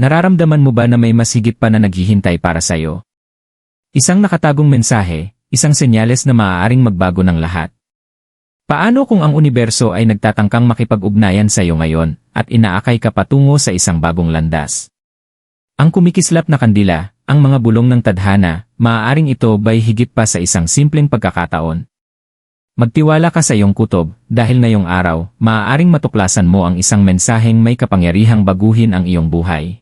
Nararamdaman mo ba na may mas higit pa na naghihintay para sa'yo? Isang nakatagong mensahe, isang senyales na maaaring magbago ng lahat. Paano kung ang universo ay nagtatangkang makipag-ugnayan sa iyo ngayon at inaakay ka patungo sa isang bagong landas? Ang kumikislap na kandila, ang mga bulong ng tadhana, maaaring ito bay higit pa sa isang simpleng pagkakataon. Magtiwala ka sa iyong kutob dahil ngayong araw, maaaring matuklasan mo ang isang mensaheng may kapangyarihang baguhin ang iyong buhay.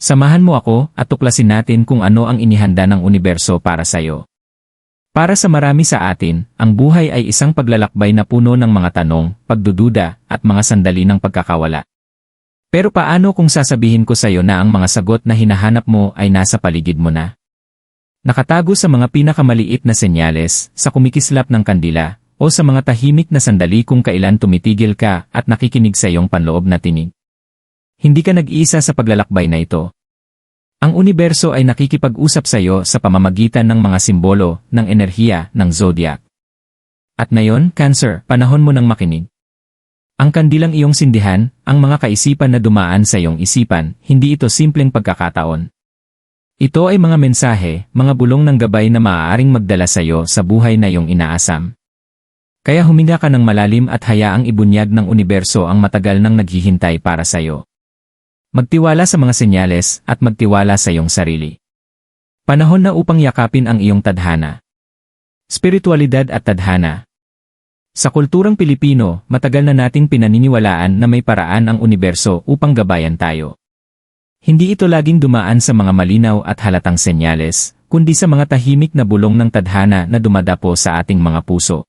Samahan mo ako at tuklasin natin kung ano ang inihanda ng universo para sa iyo. Para sa marami sa atin, ang buhay ay isang paglalakbay na puno ng mga tanong, pagdududa, at mga sandali ng pagkakawala. Pero paano kung sasabihin ko sa iyo na ang mga sagot na hinahanap mo ay nasa paligid mo na? Nakatago sa mga pinakamaliit na senyales, sa kumikislap ng kandila, o sa mga tahimik na sandali kung kailan tumitigil ka at nakikinig sa iyong panloob na tinig. Hindi ka nag-iisa sa paglalakbay na ito. Ang universo ay nakikipag-usap sa iyo sa pamamagitan ng mga simbolo, ng enerhiya, ng zodiac. At ngayon, Cancer, panahon mo ng makinig. Ang kandilang iyong sindihan, ang mga kaisipan na dumaan sa iyong isipan, hindi ito simpleng pagkakataon. Ito ay mga mensahe, mga bulong ng gabay na maaaring magdala sa iyo sa buhay na iyong inaasam. Kaya huminga ka ng malalim at hayaang ibunyag ng universo ang matagal nang naghihintay para sa iyo. Magtiwala sa mga senyales at magtiwala sa iyong sarili. Panahon na upang yakapin ang iyong tadhana. Spiritualidad at tadhana. Sa kulturang Pilipino, matagal na nating pinaniniwalaan na may paraan ang universo upang gabayan tayo. Hindi ito laging dumaan sa mga malinaw at halatang senyales, kundi sa mga tahimik na bulong ng tadhana na dumadapo sa ating mga puso.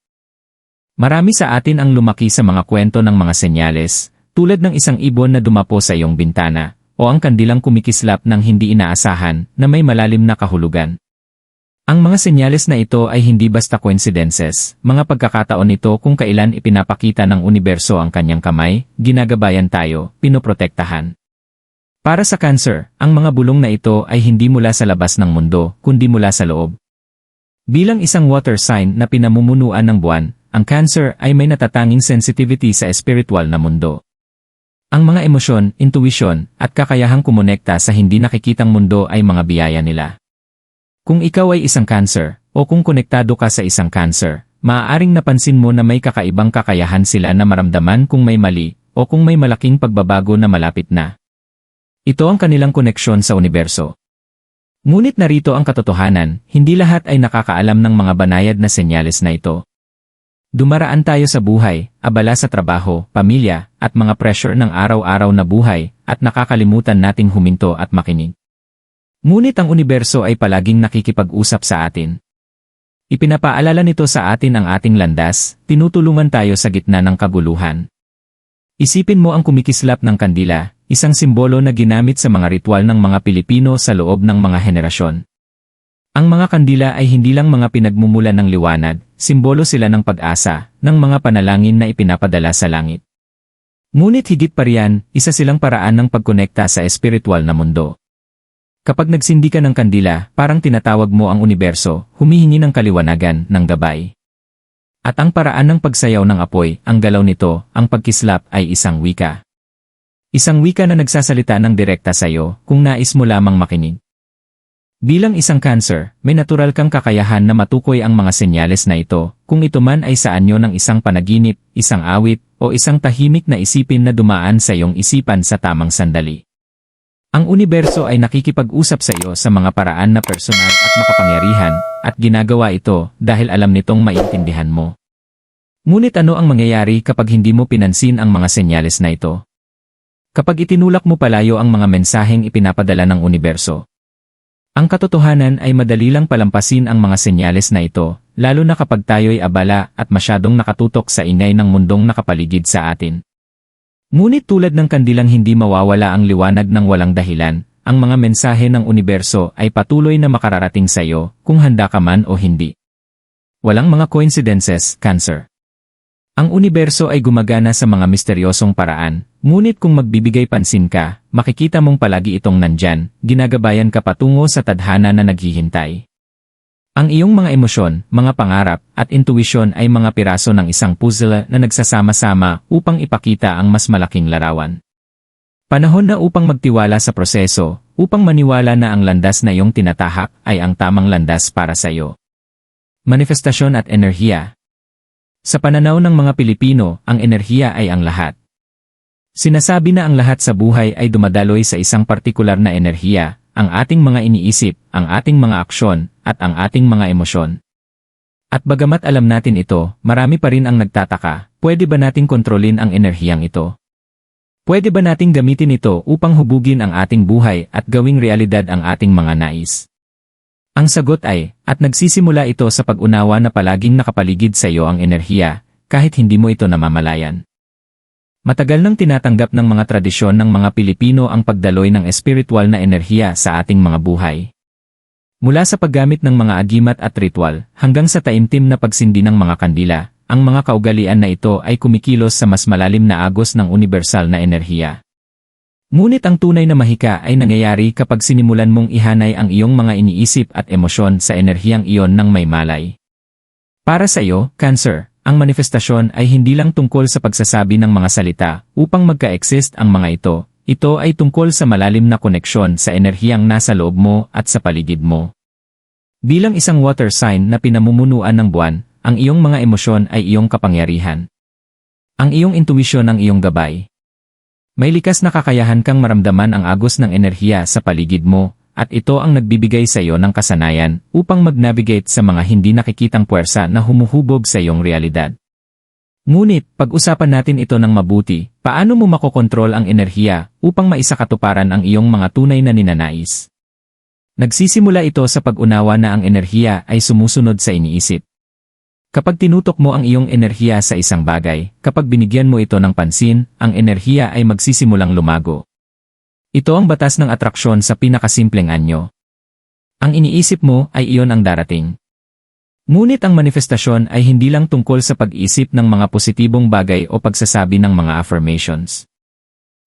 Marami sa atin ang lumaki sa mga kwento ng mga senyales, tulad ng isang ibon na dumapo sa iyong bintana, o ang kandilang kumikislap ng hindi inaasahan na may malalim na kahulugan. Ang mga senyales na ito ay hindi basta coincidences, mga pagkakataon ito kung kailan ipinapakita ng universo ang kanyang kamay, ginagabayan tayo, pinoprotektahan. Para sa cancer, ang mga bulong na ito ay hindi mula sa labas ng mundo, kundi mula sa loob. Bilang isang water sign na pinamumunuan ng buwan, ang cancer ay may natatanging sensitivity sa spiritual na mundo. Ang mga emosyon, intuition, at kakayahang kumonekta sa hindi nakikitang mundo ay mga biyaya nila. Kung ikaw ay isang cancer, o kung konektado ka sa isang cancer, maaaring napansin mo na may kakaibang kakayahan sila na maramdaman kung may mali, o kung may malaking pagbabago na malapit na. Ito ang kanilang koneksyon sa universo. Ngunit narito ang katotohanan, hindi lahat ay nakakaalam ng mga banayad na senyales na ito. Dumaraan tayo sa buhay, abala sa trabaho, pamilya, at mga pressure ng araw-araw na buhay, at nakakalimutan nating huminto at makinig. Ngunit ang universo ay palaging nakikipag-usap sa atin. Ipinapaalala nito sa atin ang ating landas, tinutulungan tayo sa gitna ng kaguluhan. Isipin mo ang kumikislap ng kandila, isang simbolo na ginamit sa mga ritual ng mga Pilipino sa loob ng mga henerasyon. Ang mga kandila ay hindi lang mga pinagmumulan ng liwanag, simbolo sila ng pag-asa, ng mga panalangin na ipinapadala sa langit. Ngunit higit pa riyan, isa silang paraan ng pagkonekta sa espiritual na mundo. Kapag nagsindi ka ng kandila, parang tinatawag mo ang universo, humihingi ng kaliwanagan, ng gabay. At ang paraan ng pagsayaw ng apoy, ang galaw nito, ang pagkislap ay isang wika. Isang wika na nagsasalita ng direkta sa iyo, kung nais mo lamang makinig. Bilang isang cancer, may natural kang kakayahan na matukoy ang mga senyales na ito, kung ito man ay sa anyo ng isang panaginip, isang awit, o isang tahimik na isipin na dumaan sa iyong isipan sa tamang sandali. Ang universo ay nakikipag-usap sa iyo sa mga paraan na personal at makapangyarihan, at ginagawa ito dahil alam nitong maintindihan mo. Ngunit ano ang mangyayari kapag hindi mo pinansin ang mga senyales na ito? Kapag itinulak mo palayo ang mga mensaheng ipinapadala ng universo, ang katotohanan ay madali lang palampasin ang mga senyales na ito, lalo na kapag tayo'y abala at masyadong nakatutok sa inay ng mundong nakapaligid sa atin. Ngunit tulad ng kandilang hindi mawawala ang liwanag ng walang dahilan, ang mga mensahe ng universo ay patuloy na makararating sa iyo kung handa ka man o hindi. Walang mga coincidences, Cancer. Ang universo ay gumagana sa mga misteryosong paraan, ngunit kung magbibigay pansin ka, makikita mong palagi itong nandyan, ginagabayan ka patungo sa tadhana na naghihintay. Ang iyong mga emosyon, mga pangarap, at intuisyon ay mga piraso ng isang puzzle na nagsasama-sama upang ipakita ang mas malaking larawan. Panahon na upang magtiwala sa proseso, upang maniwala na ang landas na iyong tinatahak ay ang tamang landas para sa iyo. Manifestasyon at enerhiya Sa pananaw ng mga Pilipino, ang enerhiya ay ang lahat. Sinasabi na ang lahat sa buhay ay dumadaloy sa isang partikular na enerhiya, ang ating mga iniisip, ang ating mga aksyon, at ang ating mga emosyon. At bagamat alam natin ito, marami pa rin ang nagtataka, pwede ba nating kontrolin ang enerhiyang ito? Pwede ba nating gamitin ito upang hubugin ang ating buhay at gawing realidad ang ating mga nais? Ang sagot ay, at nagsisimula ito sa pag-unawa na palaging nakapaligid sa iyo ang enerhiya, kahit hindi mo ito namamalayan. Matagal nang tinatanggap ng mga tradisyon ng mga Pilipino ang pagdaloy ng espiritual na enerhiya sa ating mga buhay. Mula sa paggamit ng mga agimat at ritual, hanggang sa taimtim na pagsindi ng mga kandila, ang mga kaugalian na ito ay kumikilos sa mas malalim na agos ng universal na enerhiya. Ngunit ang tunay na mahika ay nangyayari kapag sinimulan mong ihanay ang iyong mga iniisip at emosyon sa enerhiyang iyon ng may malay. Para sa iyo, Cancer, ang manifestasyon ay hindi lang tungkol sa pagsasabi ng mga salita upang magka-exist ang mga ito, ito ay tungkol sa malalim na koneksyon sa enerhiyang nasa loob mo at sa paligid mo. Bilang isang water sign na pinamumunuan ng buwan, ang iyong mga emosyon ay iyong kapangyarihan. Ang iyong intuwisyon ang iyong gabay. May likas na kakayahan kang maramdaman ang agos ng enerhiya sa paligid mo, at ito ang nagbibigay sa iyo ng kasanayan upang mag-navigate sa mga hindi nakikitang puwersa na humuhubog sa iyong realidad. Ngunit, pag-usapan natin ito ng mabuti, paano mo makokontrol ang enerhiya upang maisakatuparan ang iyong mga tunay na ninanais? Nagsisimula ito sa pag-unawa na ang enerhiya ay sumusunod sa iniisip. Kapag tinutok mo ang iyong enerhiya sa isang bagay, kapag binigyan mo ito ng pansin, ang enerhiya ay magsisimulang lumago. Ito ang batas ng atraksyon sa pinakasimpleng anyo. Ang iniisip mo ay iyon ang darating. Ngunit ang manifestasyon ay hindi lang tungkol sa pag-isip ng mga positibong bagay o pagsasabi ng mga affirmations.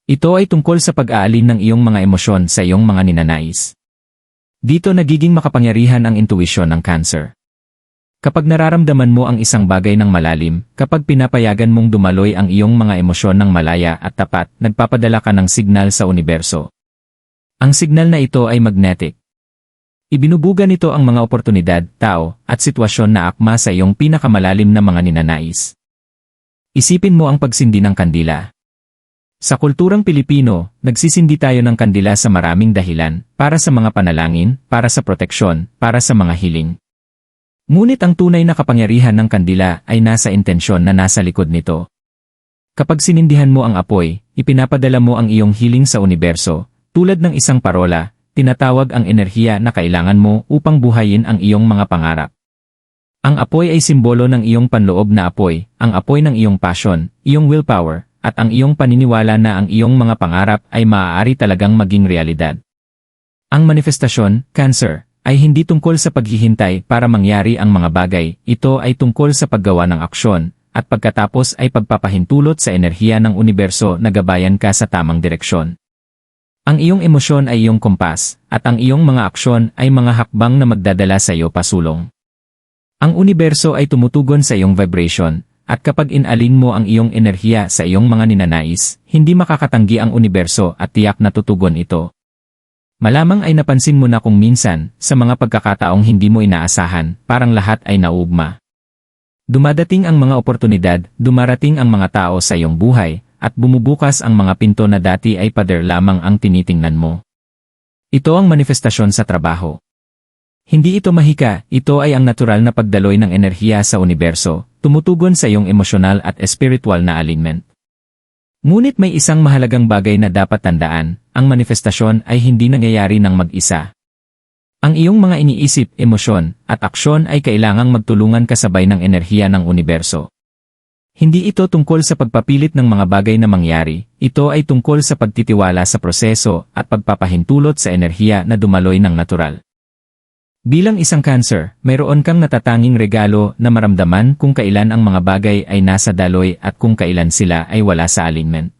Ito ay tungkol sa pag-aalin ng iyong mga emosyon sa iyong mga ninanais. Dito nagiging makapangyarihan ang intuisyon ng cancer. Kapag nararamdaman mo ang isang bagay ng malalim, kapag pinapayagan mong dumaloy ang iyong mga emosyon ng malaya at tapat, nagpapadala ka ng signal sa universo. Ang signal na ito ay magnetic. Ibinubuga nito ang mga oportunidad, tao, at sitwasyon na akma sa iyong pinakamalalim na mga ninanais. Isipin mo ang pagsindi ng kandila. Sa kulturang Pilipino, nagsisindi tayo ng kandila sa maraming dahilan, para sa mga panalangin, para sa proteksyon, para sa mga hiling. Ngunit ang tunay na kapangyarihan ng kandila ay nasa intensyon na nasa likod nito. Kapag sinindihan mo ang apoy, ipinapadala mo ang iyong hiling sa universo, tulad ng isang parola, tinatawag ang enerhiya na kailangan mo upang buhayin ang iyong mga pangarap. Ang apoy ay simbolo ng iyong panloob na apoy, ang apoy ng iyong passion, iyong willpower, at ang iyong paniniwala na ang iyong mga pangarap ay maaari talagang maging realidad. Ang manifestasyon, Cancer, ay hindi tungkol sa paghihintay para mangyari ang mga bagay, ito ay tungkol sa paggawa ng aksyon, at pagkatapos ay pagpapahintulot sa enerhiya ng universo na gabayan ka sa tamang direksyon. Ang iyong emosyon ay iyong kompas, at ang iyong mga aksyon ay mga hakbang na magdadala sa iyo pasulong. Ang universo ay tumutugon sa iyong vibration, at kapag inalin mo ang iyong enerhiya sa iyong mga ninanais, hindi makakatanggi ang universo at tiyak na tutugon ito. Malamang ay napansin mo na kung minsan, sa mga pagkakataong hindi mo inaasahan, parang lahat ay naugma. Dumadating ang mga oportunidad, dumarating ang mga tao sa iyong buhay, at bumubukas ang mga pinto na dati ay pader lamang ang tinitingnan mo. Ito ang manifestasyon sa trabaho. Hindi ito mahika, ito ay ang natural na pagdaloy ng enerhiya sa universo, tumutugon sa iyong emosyonal at espiritual na alignment. Ngunit may isang mahalagang bagay na dapat tandaan, ang manifestasyon ay hindi nangyayari ng mag-isa. Ang iyong mga iniisip, emosyon, at aksyon ay kailangang magtulungan kasabay ng enerhiya ng universo. Hindi ito tungkol sa pagpapilit ng mga bagay na mangyari, ito ay tungkol sa pagtitiwala sa proseso at pagpapahintulot sa enerhiya na dumaloy ng natural. Bilang isang cancer, mayroon kang natatanging regalo na maramdaman kung kailan ang mga bagay ay nasa daloy at kung kailan sila ay wala sa alignment.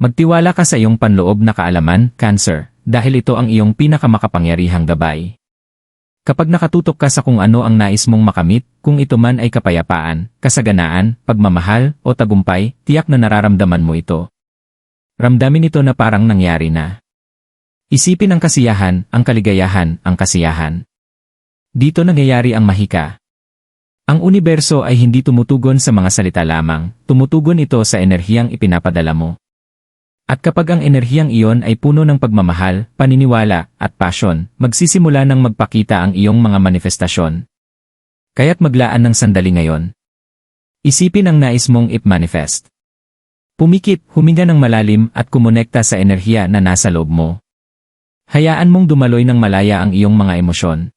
Magtiwala ka sa iyong panloob na kaalaman, cancer, dahil ito ang iyong pinakamakapangyarihang gabay. Kapag nakatutok ka sa kung ano ang nais mong makamit, kung ito man ay kapayapaan, kasaganaan, pagmamahal, o tagumpay, tiyak na nararamdaman mo ito. Ramdamin ito na parang nangyari na. Isipin ang kasiyahan, ang kaligayahan, ang kasiyahan. Dito nangyayari ang mahika. Ang universo ay hindi tumutugon sa mga salita lamang, tumutugon ito sa enerhiyang ipinapadala mo. At kapag ang enerhiyang iyon ay puno ng pagmamahal, paniniwala, at passion, magsisimula ng magpakita ang iyong mga manifestasyon. Kaya't maglaan ng sandali ngayon. Isipin ang nais mong ip-manifest. Pumikit, huminga ng malalim at kumonekta sa enerhiya na nasa loob mo. Hayaan mong dumaloy ng malaya ang iyong mga emosyon.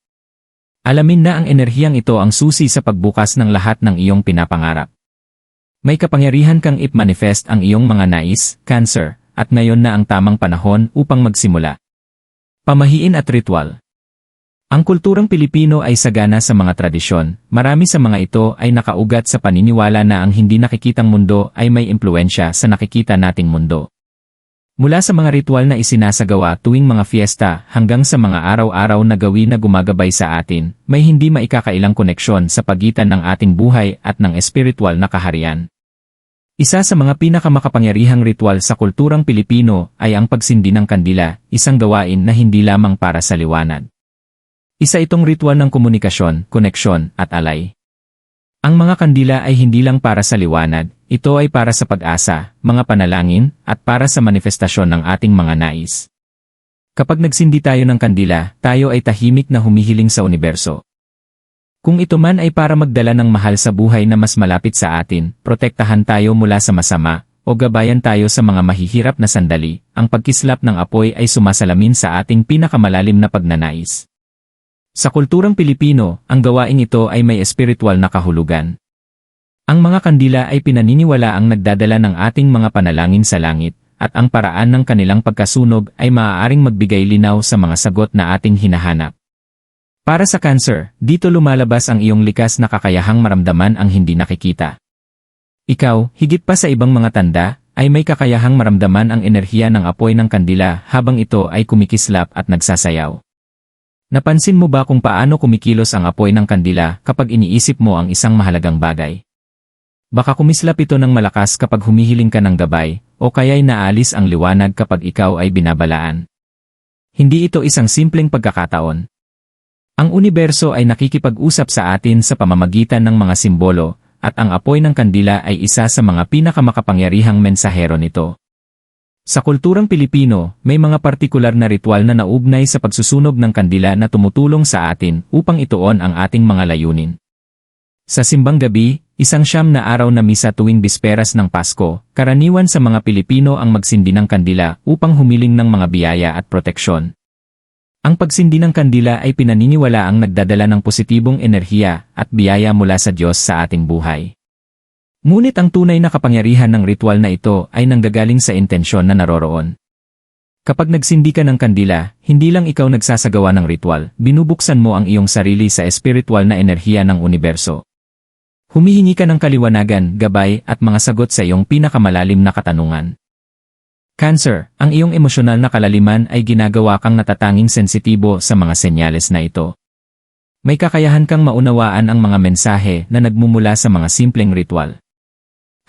Alamin na ang enerhiyang ito ang susi sa pagbukas ng lahat ng iyong pinapangarap. May kapangyarihan kang ip-manifest ang iyong mga nais, cancer, at ngayon na ang tamang panahon upang magsimula. Pamahiin at ritual Ang kulturang Pilipino ay sagana sa mga tradisyon, marami sa mga ito ay nakaugat sa paniniwala na ang hindi nakikitang mundo ay may impluensya sa nakikita nating mundo. Mula sa mga ritual na isinasagawa tuwing mga fiesta hanggang sa mga araw-araw na gawin na gumagabay sa atin, may hindi maikakailang koneksyon sa pagitan ng ating buhay at ng espiritual na kaharian. Isa sa mga pinakamakapangyarihang ritual sa kulturang Pilipino ay ang pagsindi ng kandila, isang gawain na hindi lamang para sa liwanag. Isa itong ritual ng komunikasyon, koneksyon, at alay. Ang mga kandila ay hindi lang para sa liwanag, ito ay para sa pag-asa, mga panalangin, at para sa manifestasyon ng ating mga nais. Kapag nagsindi tayo ng kandila, tayo ay tahimik na humihiling sa universo. Kung ito man ay para magdala ng mahal sa buhay na mas malapit sa atin, protektahan tayo mula sa masama, o gabayan tayo sa mga mahihirap na sandali, ang pagkislap ng apoy ay sumasalamin sa ating pinakamalalim na pagnanais. Sa kulturang Pilipino, ang gawaing ito ay may espiritual na kahulugan. Ang mga kandila ay pinaniniwala ang nagdadala ng ating mga panalangin sa langit, at ang paraan ng kanilang pagkasunog ay maaaring magbigay linaw sa mga sagot na ating hinahanap. Para sa cancer, dito lumalabas ang iyong likas na kakayahang maramdaman ang hindi nakikita. Ikaw, higit pa sa ibang mga tanda, ay may kakayahang maramdaman ang enerhiya ng apoy ng kandila habang ito ay kumikislap at nagsasayaw. Napansin mo ba kung paano kumikilos ang apoy ng kandila kapag iniisip mo ang isang mahalagang bagay? Baka kumislap ito ng malakas kapag humihiling ka ng gabay, o kaya'y naalis ang liwanag kapag ikaw ay binabalaan. Hindi ito isang simpleng pagkakataon. Ang universo ay nakikipag-usap sa atin sa pamamagitan ng mga simbolo, at ang apoy ng kandila ay isa sa mga pinakamakapangyarihang mensahero nito. Sa kulturang Pilipino, may mga partikular na ritual na naugnay sa pagsusunog ng kandila na tumutulong sa atin upang ituon ang ating mga layunin. Sa simbang gabi, isang siyam na araw na misa tuwing bisperas ng Pasko, karaniwan sa mga Pilipino ang magsindi ng kandila upang humiling ng mga biyaya at proteksyon. Ang pagsindi ng kandila ay pinaniniwala ang nagdadala ng positibong enerhiya at biyaya mula sa Diyos sa ating buhay. Ngunit ang tunay na kapangyarihan ng ritual na ito ay nanggagaling sa intensyon na naroroon. Kapag nagsindi ka ng kandila, hindi lang ikaw nagsasagawa ng ritual, binubuksan mo ang iyong sarili sa espiritual na enerhiya ng universo. Humihingi ka ng kaliwanagan, gabay, at mga sagot sa iyong pinakamalalim na katanungan. Cancer, ang iyong emosyonal na kalaliman ay ginagawa kang natatanging sensitibo sa mga senyales na ito. May kakayahan kang maunawaan ang mga mensahe na nagmumula sa mga simpleng ritual.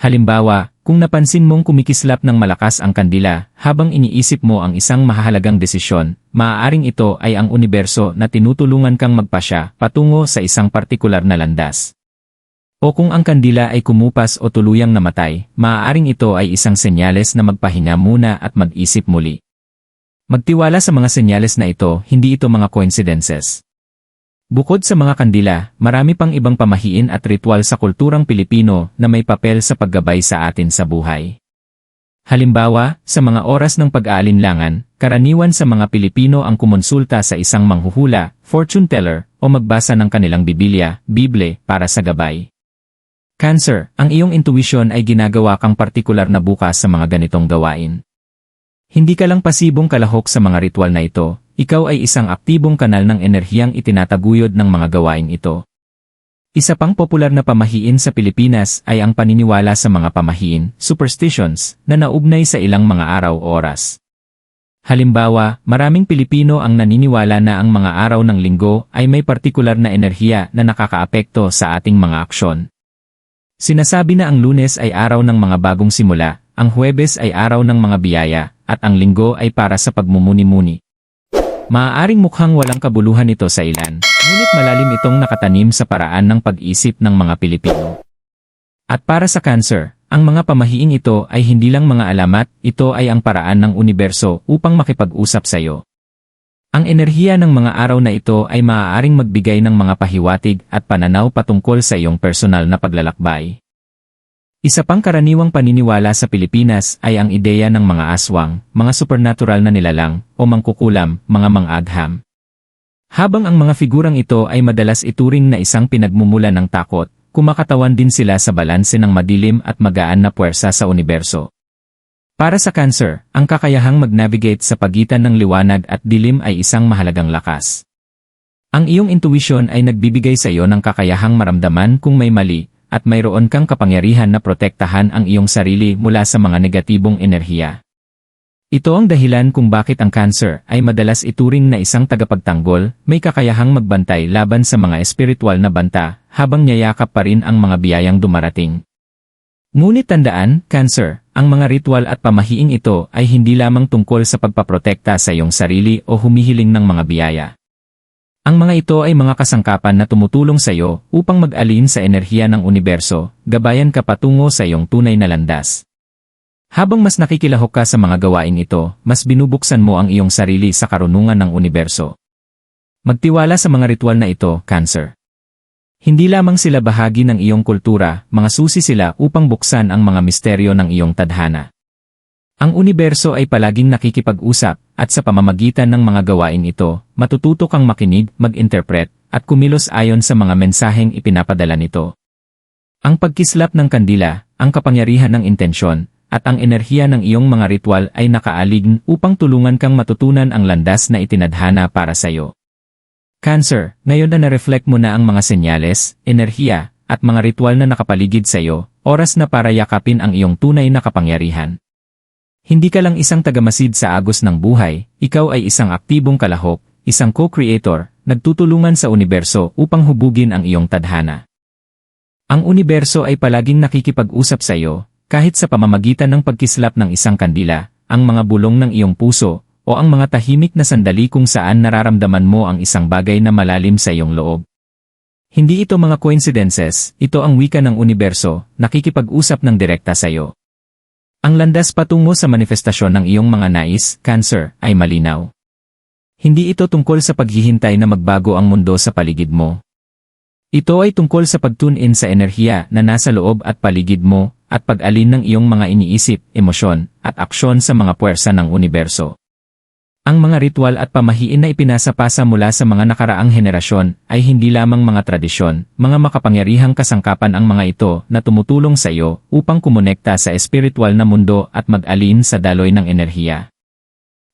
Halimbawa, kung napansin mong kumikislap ng malakas ang kandila habang iniisip mo ang isang mahalagang desisyon, maaaring ito ay ang universo na tinutulungan kang magpasya patungo sa isang partikular na landas. O kung ang kandila ay kumupas o tuluyang namatay, maaaring ito ay isang senyales na magpahinga muna at mag-isip muli. Magtiwala sa mga senyales na ito, hindi ito mga coincidences. Bukod sa mga kandila, marami pang ibang pamahiin at ritual sa kulturang Pilipino na may papel sa paggabay sa atin sa buhay. Halimbawa, sa mga oras ng pag-aalinlangan, karaniwan sa mga Pilipino ang kumonsulta sa isang manghuhula, fortune teller, o magbasa ng kanilang Bibilya, Bible, para sa gabay. Cancer, ang iyong intuition ay ginagawa kang partikular na bukas sa mga ganitong gawain. Hindi ka lang pasibong kalahok sa mga ritual na ito, ikaw ay isang aktibong kanal ng enerhiyang itinataguyod ng mga gawain ito. Isa pang popular na pamahiin sa Pilipinas ay ang paniniwala sa mga pamahiin, superstitions, na naugnay sa ilang mga araw oras. Halimbawa, maraming Pilipino ang naniniwala na ang mga araw ng linggo ay may partikular na enerhiya na nakakaapekto sa ating mga aksyon. Sinasabi na ang lunes ay araw ng mga bagong simula, ang Huwebes ay araw ng mga biyaya, at ang linggo ay para sa pagmumuni-muni. Maaaring mukhang walang kabuluhan ito sa ilan, ngunit malalim itong nakatanim sa paraan ng pag-isip ng mga Pilipino. At para sa cancer, ang mga pamahiing ito ay hindi lang mga alamat, ito ay ang paraan ng universo upang makipag-usap sa iyo. Ang enerhiya ng mga araw na ito ay maaaring magbigay ng mga pahiwatig at pananaw patungkol sa iyong personal na paglalakbay. Isa pang karaniwang paniniwala sa Pilipinas ay ang ideya ng mga aswang, mga supernatural na nilalang, o mangkukulam, mga mang-agham. Habang ang mga figurang ito ay madalas ituring na isang pinagmumula ng takot, kumakatawan din sila sa balanse ng madilim at magaan na puwersa sa universo. Para sa cancer, ang kakayahang mag-navigate sa pagitan ng liwanag at dilim ay isang mahalagang lakas. Ang iyong intuition ay nagbibigay sa iyo ng kakayahang maramdaman kung may mali, at mayroon kang kapangyarihan na protektahan ang iyong sarili mula sa mga negatibong enerhiya. Ito ang dahilan kung bakit ang cancer ay madalas ituring na isang tagapagtanggol, may kakayahang magbantay laban sa mga espiritual na banta, habang niyayakap pa rin ang mga biyayang dumarating. Ngunit tandaan, cancer, ang mga ritual at pamahiing ito ay hindi lamang tungkol sa pagpaprotekta sa iyong sarili o humihiling ng mga biyaya. Ang mga ito ay mga kasangkapan na tumutulong sa iyo upang mag-alin sa enerhiya ng universo, gabayan ka patungo sa iyong tunay na landas. Habang mas nakikilahok ka sa mga gawain ito, mas binubuksan mo ang iyong sarili sa karunungan ng universo. Magtiwala sa mga ritual na ito, Cancer. Hindi lamang sila bahagi ng iyong kultura, mga susi sila upang buksan ang mga misteryo ng iyong tadhana. Ang universo ay palaging nakikipag-usap, at sa pamamagitan ng mga gawain ito, matututo kang makinig, mag-interpret, at kumilos ayon sa mga mensaheng ipinapadala nito. Ang pagkislap ng kandila, ang kapangyarihan ng intensyon, at ang enerhiya ng iyong mga ritual ay nakaalig upang tulungan kang matutunan ang landas na itinadhana para sa iyo. Cancer, ngayon na na-reflect mo na ang mga senyales, enerhiya, at mga ritual na nakapaligid sa iyo, oras na para yakapin ang iyong tunay na kapangyarihan. Hindi ka lang isang tagamasid sa agos ng buhay, ikaw ay isang aktibong kalahok, isang co-creator, nagtutulungan sa universo upang hubugin ang iyong tadhana. Ang universo ay palaging nakikipag-usap sa iyo, kahit sa pamamagitan ng pagkislap ng isang kandila, ang mga bulong ng iyong puso, o ang mga tahimik na sandali kung saan nararamdaman mo ang isang bagay na malalim sa iyong loob. Hindi ito mga coincidences, ito ang wika ng universo, nakikipag-usap ng direkta sa iyo. Ang landas patungo sa manifestasyon ng iyong mga nais, cancer, ay malinaw. Hindi ito tungkol sa paghihintay na magbago ang mundo sa paligid mo. Ito ay tungkol sa pagtune-in sa enerhiya na nasa loob at paligid mo, at pag-alin ng iyong mga iniisip, emosyon, at aksyon sa mga puwersa ng universo. Ang mga ritual at pamahiin na ipinasapasa mula sa mga nakaraang henerasyon ay hindi lamang mga tradisyon, mga makapangyarihang kasangkapan ang mga ito na tumutulong sa iyo upang kumonekta sa espiritual na mundo at mag-alin sa daloy ng enerhiya.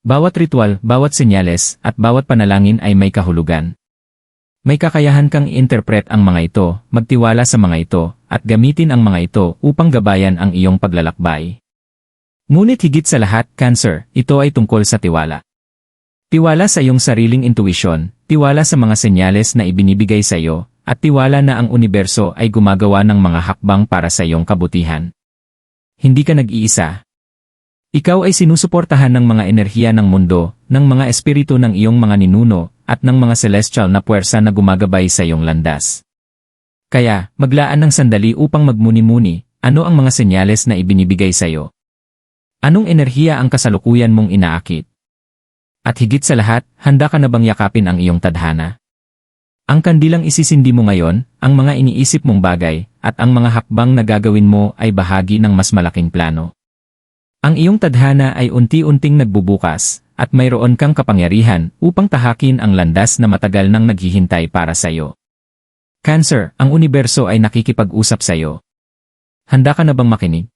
Bawat ritual, bawat senyales, at bawat panalangin ay may kahulugan. May kakayahan kang i-interpret ang mga ito, magtiwala sa mga ito, at gamitin ang mga ito upang gabayan ang iyong paglalakbay. Ngunit higit sa lahat, Cancer, ito ay tungkol sa tiwala. Tiwala sa iyong sariling intuition, tiwala sa mga senyales na ibinibigay sa iyo, at tiwala na ang universo ay gumagawa ng mga hakbang para sa iyong kabutihan. Hindi ka nag-iisa. Ikaw ay sinusuportahan ng mga enerhiya ng mundo, ng mga espiritu ng iyong mga ninuno, at ng mga celestial na puwersa na gumagabay sa iyong landas. Kaya, maglaan ng sandali upang magmuni-muni, ano ang mga senyales na ibinibigay sa iyo? Anong enerhiya ang kasalukuyan mong inaakit? At higit sa lahat, handa ka na bang yakapin ang iyong tadhana? Ang kandilang isisindi mo ngayon, ang mga iniisip mong bagay, at ang mga hakbang na gagawin mo ay bahagi ng mas malaking plano. Ang iyong tadhana ay unti-unting nagbubukas, at mayroon kang kapangyarihan upang tahakin ang landas na matagal nang naghihintay para sa iyo. Cancer, ang universo ay nakikipag-usap sa iyo. Handa ka na bang makinig?